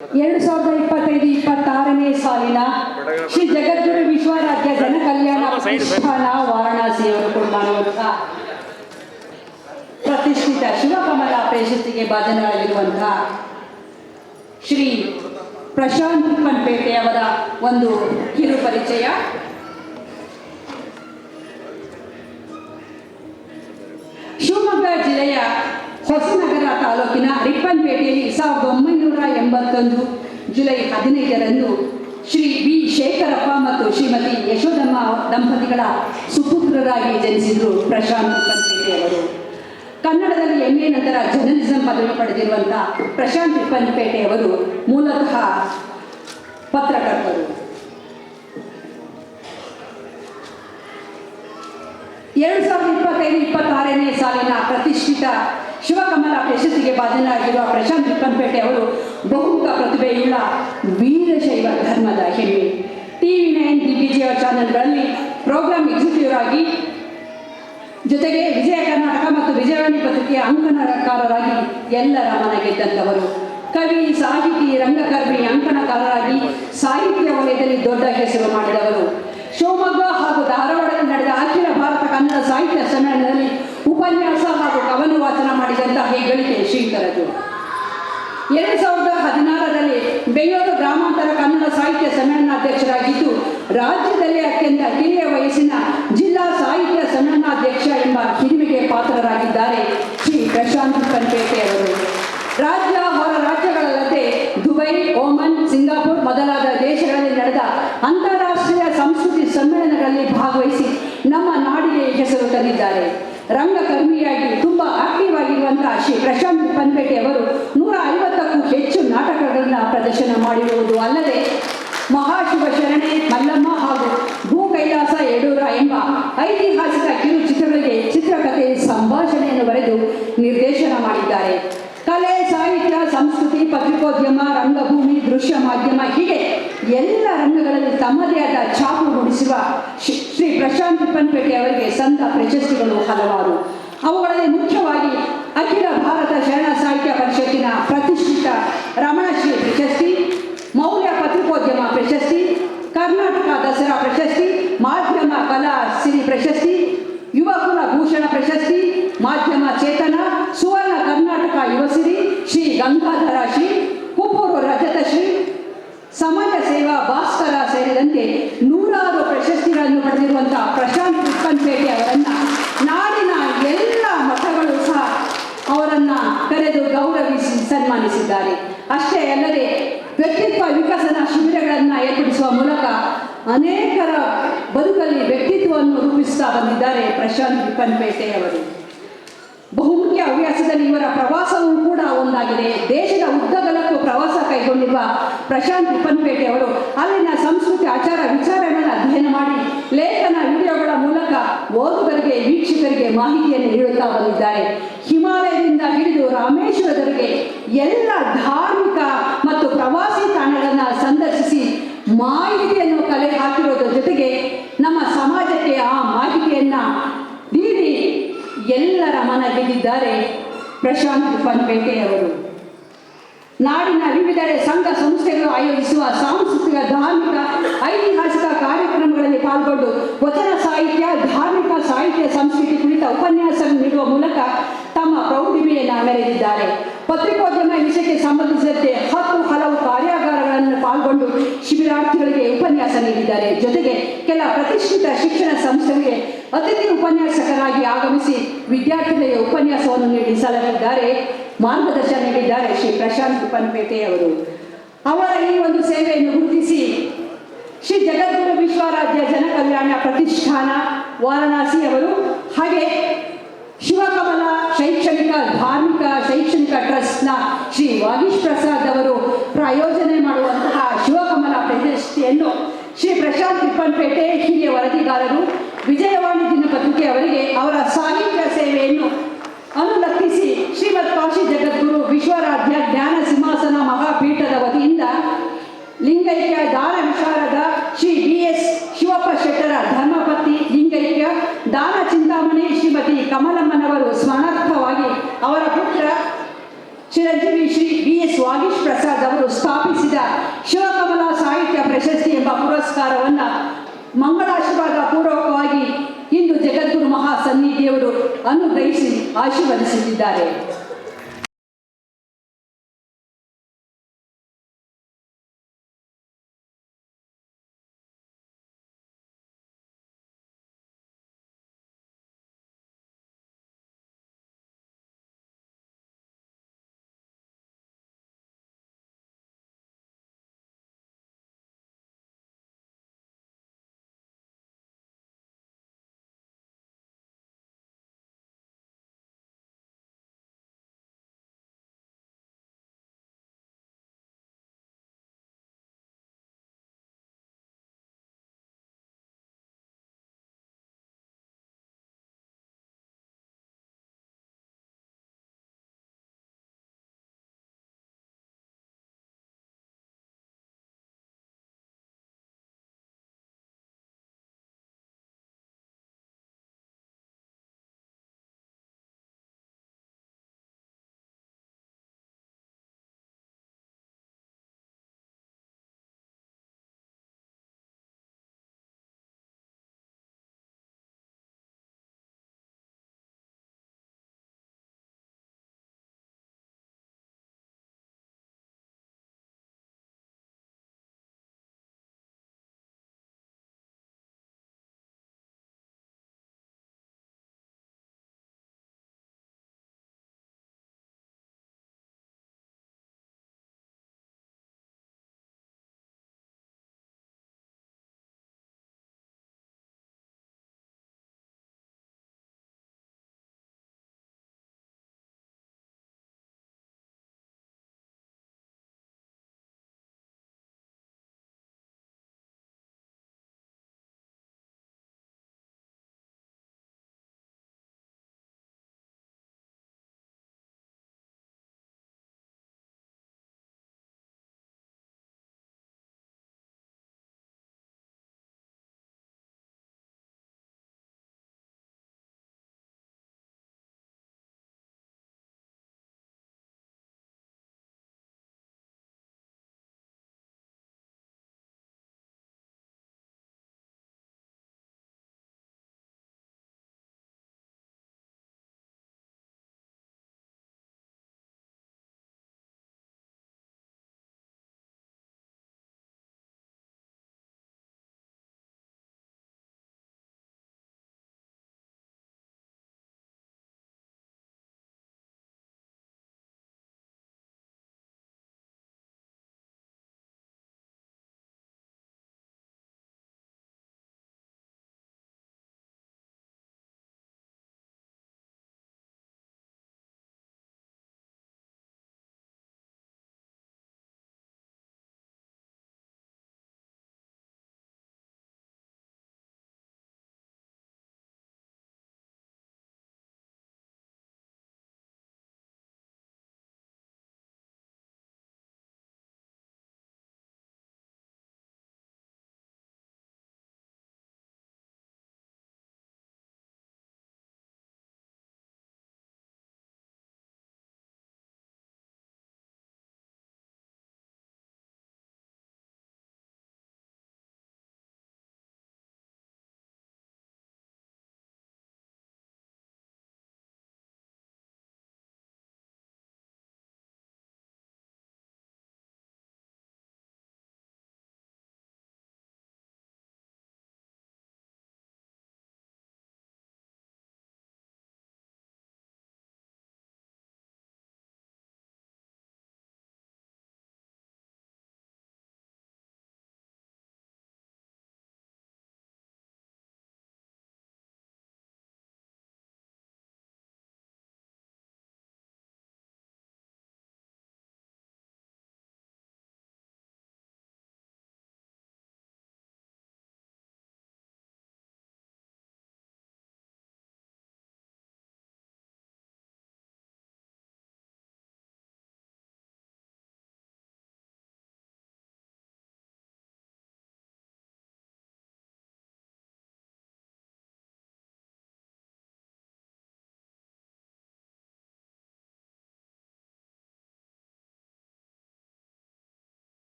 ಎರಡು ಸಾವಿರದ ಇಪ್ಪತ್ತೈದು, ಇಪ್ಪತ್ತಾರನೇ ಸಾಲಿನ ಶ್ರೀ ಜಗದ್ಗುರು ವಿಶ್ವರಾಜ್ಯ ಜನಕಲ್ಯಾಣ ಪ್ರತಿಷ್ಠಾನ ವಾರಣಾಸಿಯವರು ಪ್ರತಿಷ್ಠಿತ ಶಿವಕಮಲ ಪ್ರಶಸ್ತಿಗೆ ಭಾಜನರಾಗಿರುವಂತಹ ಶ್ರೀ ಪ್ರಶಾಂತ್ ಪನ್ಪೇಟೆ ಅವರ ಒಂದು ಕಿರು ಪರಿಚಯ. ಶಿವಮೊಗ್ಗ ಹೊಸನಗರ ತಾಲೂಕಿನ ರಿಪ್ಪನ್ಪೇಟೆಯಲ್ಲಿ ಸಾವಿರದ ಒಂಬೈನೂರ ಎಂಬತ್ತೊಂದು ಜುಲೈ ಹದಿನೈದರಂದು ಶ್ರೀ ಬಿ ಶೇಖರಪ್ಪ ಮತ್ತು ಶ್ರೀಮತಿ ಯಶೋಧಮ್ಮ ದಂಪತಿಗಳ ಸುಪುತ್ರರಾಗಿ ಜನಿಸಿದರು ಪ್ರಶಾಂತ್ ರಿಪ್ಪನ್ಪೇಟೆ ಅವರು. ಕನ್ನಡದಲ್ಲಿ ಎಂಎ ನಂತರ ಜರ್ನಲಿಸಂ ಪದವಿ ಪಡೆದಿರುವಂತಹ ಪ್ರಶಾಂತ್ ರಿಪ್ಪನ್ಪೇಟೆ ಅವರು ಮೂಲತಃ ಪತ್ರಕರ್ತರು. ಎರಡು ಸಾವಿರದ ಇಪ್ಪತ್ತೈದು, ಇಪ್ಪತ್ತಾರನೇ ಸಾಲಿನ ಪ್ರತಿಷ್ಠಿತ ಶಿವಕಮಲ ಪ್ರಶಸ್ತಿಗೆ ಭಾಜನರಾಗಿರುವ ಪ್ರಶಾಂತ್ ರಿಪ್ಪನ್ಪೇಟೆ ಅವರು ಬಹುಮುಖ ಪ್ರತಿಭೆಯುಳ್ಳ ವೀರಶೈವ ಧರ್ಮದ ಹೆಮ್ಮೆ. ಟಿವಿ ನೈನ್ ದಿಗ್ವಿಜಯ ಚಾನೆಲ್ಗಳಲ್ಲಿ ಪ್ರೋಗ್ರಾಮ್ ಎಕ್ಸಿಕ್ಯೂಟಿವ್ ಆಗಿ ಜೊತೆಗೆ ವಿಜಯ ಕರ್ನಾಟಕ ಮತ್ತು ವಿಜಯವಾಣಿ ಪತ್ರಿಕೆಯ ಅಂಕಣಕಾರರಾಗಿ ಎಲ್ಲರ ಮನ ಗೆದ್ದಂತವರು ಕವಿ, ಸಾಹಿತಿ, ರಂಗಕರ್ಮಿ, ಅಂಕಣಕಾರರಾಗಿ ಸಾಹಿತ್ಯ ವಲಯದಲ್ಲಿ ದೊಡ್ಡ ಹೆಸರು ಮಾಡಿದವರು. ಶಿವಮೊಗ್ಗ ಹಾಗೂ ಧಾರವಾಡದಲ್ಲಿ ನಡೆದ ಅಖಿಲ ಭಾರತ ಕನ್ನಡ ಸಾಹಿತ್ಯ ಸಮ್ಮೇಳನದಲ್ಲಿ ಉಪನ್ಯಾಸ ಹಾಗೂ ಕವನ ವಾಚನ ಮಾಡಿದಂತಹ ಹೆಗ್ಗಳಿಕೆ ಶ್ರೀಕರದು ಎರಡು ಸಾವಿರದ ಹದಿನಾರರಲ್ಲಿ ಬೆಂಗಳೂರು ಗ್ರಾಮಾಂತರ ಕನ್ನಡ ಸಾಹಿತ್ಯ ಸಮ್ಮೇಳನಾಧ್ಯಕ್ಷರಾಗಿದ್ದು ರಾಜ್ಯದಲ್ಲಿ ಅತ್ಯಂತ ಹಿರಿಯ ವಯಸ್ಸಿನ ಜಿಲ್ಲಾ ಸಾಹಿತ್ಯ ಸಮ್ಮೇಳನಾಧ್ಯಕ್ಷ ಎಂಬ ಹಿರಿಮೆಗೆ ಪಾತ್ರರಾಗಿದ್ದಾರೆ ಶ್ರೀ ಪ್ರಶಾಂತ್ ಕನ್ಪೇಟೆ ಅವರು. ರಾಜ್ಯ ಹೊರ ರಾಜ್ಯಗಳಲ್ಲದೆ ದುಬೈ ಓಮನ್ ಸಿಂಗಾಪುರ್ ಮೊದಲಾದ ದೇಶಗಳಲ್ಲಿ ನಡೆದ ಅಂತಾರಾಷ್ಟ್ರೀಯ ಸಂಸ್ಕೃತಿ ಸಮ್ಮೇಳನಗಳಲ್ಲಿ ಭಾಗವಹಿಸಿ ನಮ್ಮ ನಾಡಿಗೆ ಹೆಸರು ತಂದಿದ್ದಾರೆ. ರಂಗಕರ್ಮಿಯಾಗಿ ತುಂಬ ಆಕ್ಟಿವ್ ಆಗಿರುವಂತಹ ಶ್ರೀ ಪ್ರಶಾಂತ್ ಪನ್ಪೇಟೆ ಅವರು ನೂರ ಐವತ್ತಕ್ಕೂ ಹೆಚ್ಚು ನಾಟಕಗಳನ್ನು ಪ್ರದರ್ಶನ ಮಾಡಿರುವುದು ಅಲ್ಲದೆ ಮಹಾಶಿವ ಶರಣೆ, ಮಲ್ಲಮ್ಮ ಹಾಗೂ ಭೂ ಕೈಲಾಸ ಯಡೂರ ಎಂಬ ಐತಿಹಾಸಿಕ ಕಿರು ಚಿತ್ರಗಳಿಗೆ ಚಿತ್ರಕಥೆ ಸಂಭಾಷಣೆಯನ್ನು ಬರೆದು ನಿರ್ದೇಶನ ಮಾಡಿದ್ದಾರೆ. ಕಲೆ, ಸಾಹಿತ್ಯ, ಸಂಸ್ಕೃತಿ, ಪತ್ರಿಕೋದ್ಯಮ, ರಂಗಭೂಮಿ, ದೃಶ್ಯ ಮಾಧ್ಯಮ ಹೀಗೆ ಎಲ್ಲ ರಂಗಗಳಲ್ಲಿ ತಮ್ಮದೇ ಆದ ಛಾಪು ಮೂಡಿಸುವ ಶ್ರೀ- ಪ್ರಶಾಂತ್ ಪನ್ಪೇಟೆ ಅವರಿಗೆ ಸಂತ ಪ್ರಶಸ್ತಿಗಳು ಹಲವಾರು. ಅವುಗಳಲ್ಲಿ ಮುಖ್ಯವಾಗಿ ಅಖಿಲ ಭಾರತ ಶರಣ ಸಾಹಿತ್ಯ ಪರಿಷತ್ತಿನ ಪ್ರತಿಷ್ಠಿತ ರಮಣಶ್ರೀ ಪ್ರಶಸ್ತಿ ಮೌಲ್ಯ ಪತ್ರಿಕೋದ್ಯಮ ಪ್ರಶಸ್ತಿ, ಕರ್ನಾಟಕ ದಸರಾ ಪ್ರಶಸ್ತಿ, ಮಾಧ್ಯಮ ಕಲಾ ಸಿರಿ ಪ್ರಶಸ್ತಿ ಯುವಕುಲ ಭೂಷಣ ಪ್ರಶಸ್ತಿ, ಮಾಧ್ಯಮ ಚೇತನ, ಸುವರ್ಣ ಕರ್ನಾಟಕ ಯುವಸಿರಿ ಶ್ರೀ ಗಂಗಾಧರ ಶ್ರೀ ಕುಪ್ಪೂರು ರಜತ ಶ್ರೀ, ಸಮಾಜ ಸೇವಾ ಭಾಸ್ಕರ ಪ್ರಶಾಂತ್ ಪನ್ಪೇಟೆ ಅವರನ್ನ ನಾಡಿನ ಎಲ್ಲ ಮಠಗಳು ಸಹ ಅವರನ್ನ ಕರೆದು ಗೌರವಿಸಿ ಸನ್ಮಾನಿಸಿದ್ದಾರೆ. ಅಷ್ಟೇ ಅಲ್ಲದೆ ವ್ಯಕ್ತಿತ್ವ ವಿಕಸನ ಶಿಬಿರಗಳನ್ನ ಏರ್ಪಡಿಸುವ ಮೂಲಕ ಅನೇಕರ ಬದುಕಲ್ಲಿ ವ್ಯಕ್ತಿತ್ವವನ್ನು ರೂಪಿಸುತ್ತಾ ಬಂದಿದ್ದಾರೆ ಪ್ರಶಾಂತ್ ಪನ್ಪೇಟೆ ಅವರು. ಬಹುಮುಖ್ಯ ಹವ್ಯಾಸದಲ್ಲಿ ಇವರ ಪ್ರವಾಸವೂ ಕೂಡ ದೇಶದ ಉದ್ದಗಲಕ್ಕೂ ಪ್ರವಾಸ ಕೈಗೊಂಡಿರುವ ಪ್ರಶಾಂತ್ ಪನ್ಪೇಟೆ ಅವರು ಅಲ್ಲಿನ ಸಂಸ್ಕೃತಿ ಆಚಾರ ವಿಚಾರಗಳನ್ನು ಅಧ್ಯಯನ ಮಾಡಿ ಲೇಖನ ವಿಡಿಯೋಗಳ ಮೂಲಕ ಓದುಗರಿಗೆ, ವೀಕ್ಷಕರಿಗೆ ಮಾಹಿತಿಯನ್ನು ನೀಡುತ್ತಾ ಬಂದಿದ್ದಾರೆ. ಹಿಮಾಲಯದಿಂದ ಹಿಡಿದು ರಾಮೇಶ್ವರದವರೆಗೆ ಎಲ್ಲ ಧಾರ್ಮಿಕ ಮತ್ತು ಪ್ರವಾಸಿ ತಾಣಗಳನ್ನು ಸಂದರ್ಶಿಸಿ ಮಾಹಿತಿಯನ್ನು ಕಲೆ ಹಾಕಿರೋದ್ರ ಜೊತೆಗೆ ನಮ್ಮ ಸಮಾಜಕ್ಕೆ ಆ ಮಾಹಿತಿಯನ್ನು ನೀಡಿ ಎಲ್ಲರ ಮನ ಗೆದ್ದಿದ್ದಾರೆ ಪ್ರಶಾಂತ್ ಅವರು. ನಾಡಿನ ವಿವಿಧೆಡೆ ಸಂಘ ಸಂಸ್ಥೆಗಳು ಆಯೋಜಿಸುವ ಸಾಂಸ್ಕೃತಿಕ, ಧಾರ್ಮಿಕ, ಐತಿಹಾಸಿಕ ಕಾರ್ಯಕ್ರಮಗಳಲ್ಲಿ ಪಾಲ್ಗೊಂಡು ವಚನ ಸಾಹಿತ್ಯ, ಧಾರ್ಮಿಕ ಸಾಹಿತ್ಯ ಸಂಸ್ಕೃತಿ ಕುರಿತ ಉಪನ್ಯಾಸ ನೀಡುವ ಮೂಲಕ ತಮ್ಮ ಪ್ರೌಢಿಮೆಯನ್ನು ಮೆರೆದಿದ್ದಾರೆ. ಪತ್ರಿಕೋದ್ಯಮ ವಿಷಯಕ್ಕೆ ಸಂಬಂಧಿಸಿದಂತೆ ಹತ್ತು ಹಲವು ಕಾರ್ಯಾಗಾರಗಳನ್ನು ಪಾಲ್ಗೊಂಡು ಶಿಬಿರಾರ್ಥಿಗಳಿಗೆ ಉಪನ್ಯಾಸ ನೀಡಿದ್ದಾರೆ. ಜೊತೆಗೆ ಕೆಲ ಪ್ರತಿಷ್ಠಿತ ಶಿಕ್ಷಣ ಸಂಸ್ಥೆಗಳಿಗೆ ಅತಿಥಿ ಉಪನ್ಯಾಸಕರಾಗಿ ಆಗಮಿಸಿ ವಿದ್ಯಾರ್ಥಿಗಳಿಗೆ ಉಪನ್ಯಾಸವನ್ನು ನೀಡಿ ಸಲಹಿದ್ದಾರೆ ಮಾರ್ಗದರ್ಶನ ನೀಡಿದ್ದಾರೆ ಶ್ರೀ ಪ್ರಶಾಂತ್ ಪನ್ಪೇಟೆ ಅವರು. ಅವರ ಈ ಒಂದು ಸೇವೆಯನ್ನು ಗುರುತಿಸಿ ಶ್ರೀ ಜಗದ್ಗುರು ವಿಶ್ವರಾಜ್ಯ ಜನಕಲ್ಯಾಣ ಪ್ರತಿಷ್ಠಾನ ವಾರಣಾಸಿ ಅವರು ಹಾಗೆ ಶಿವಕಮಲ ಶೈಕ್ಷಣಿಕ, ಧಾರ್ಮಿಕ, ಶೈಕ್ಷಣಿಕ ಟ್ರಸ್ಟ್ನ ಶ್ರೀ ವಾಗೀಶ್ ಪ್ರಸಾದ್ ಅವರು ಪ್ರಾಯೋಜನೆ ಮಾಡುವಂತಹ ಶಿವಕಮಲ ಪ್ರಶಸ್ತಿಯನ್ನು ಶ್ರೀ ಪ್ರಶಾಂತ್ ತಿಪ್ಪನ್ಪೇಟೆ ಹಿರಿಯ ವರದಿಗಾರರು ವಿಜಯವಾಣಿ ದಿನಪತ್ರಿಕೆ ಅವರಿಗೆ ಅವರ ಸಾಹಿತ್ಯ ಸೇವೆಯನ್ನು ಅನುಲಕ್ಷಿಸಿ ಶ್ರೀಮತ್ ಕಾಶಿ ಜಗದ್ಗುರು ವಿಶ್ವರಾಧ್ಯ ಜ್ಞಾನ ಸಿಂಹಾಸನ ಮಹಾಪೀಠದ ವತಿಯಿಂದ ಲಿಂಗೈಕ್ಯ ದಾನ ವಿಶಾರದ ಶ್ರೀ ಬಿ ಎಸ್ ಶಿವಪ್ಪ ಶೆಟ್ಟರ ಧರ್ಮಪತಿ ಲಿಂಗೈಕ್ಯ ದಾನ ಚಿಂತಾಮಣಿ ಶ್ರೀಮತಿ ಕಮಲಮ್ಮನವರು ಸ್ಮರಣಾರ್ಥವಾಗಿ ಅವರ ಪುತ್ರ ಚಿರಂಜೀವಿ ಶ್ರೀ ಬಿ ಎಸ್ ವಾಗೀಶ್ ಪ್ರಸಾದ್ ಅವರು ಸ್ಥಾಪಿಸಿದ ಶಿವಕಮಲ ಸಾಹಿತ್ಯ ಪ್ರಶಸ್ತಿ ಎಂಬ ಪುರಸ್ಕಾರವನ್ನು ಮಂಗಳ 아시면 있습니다. 네.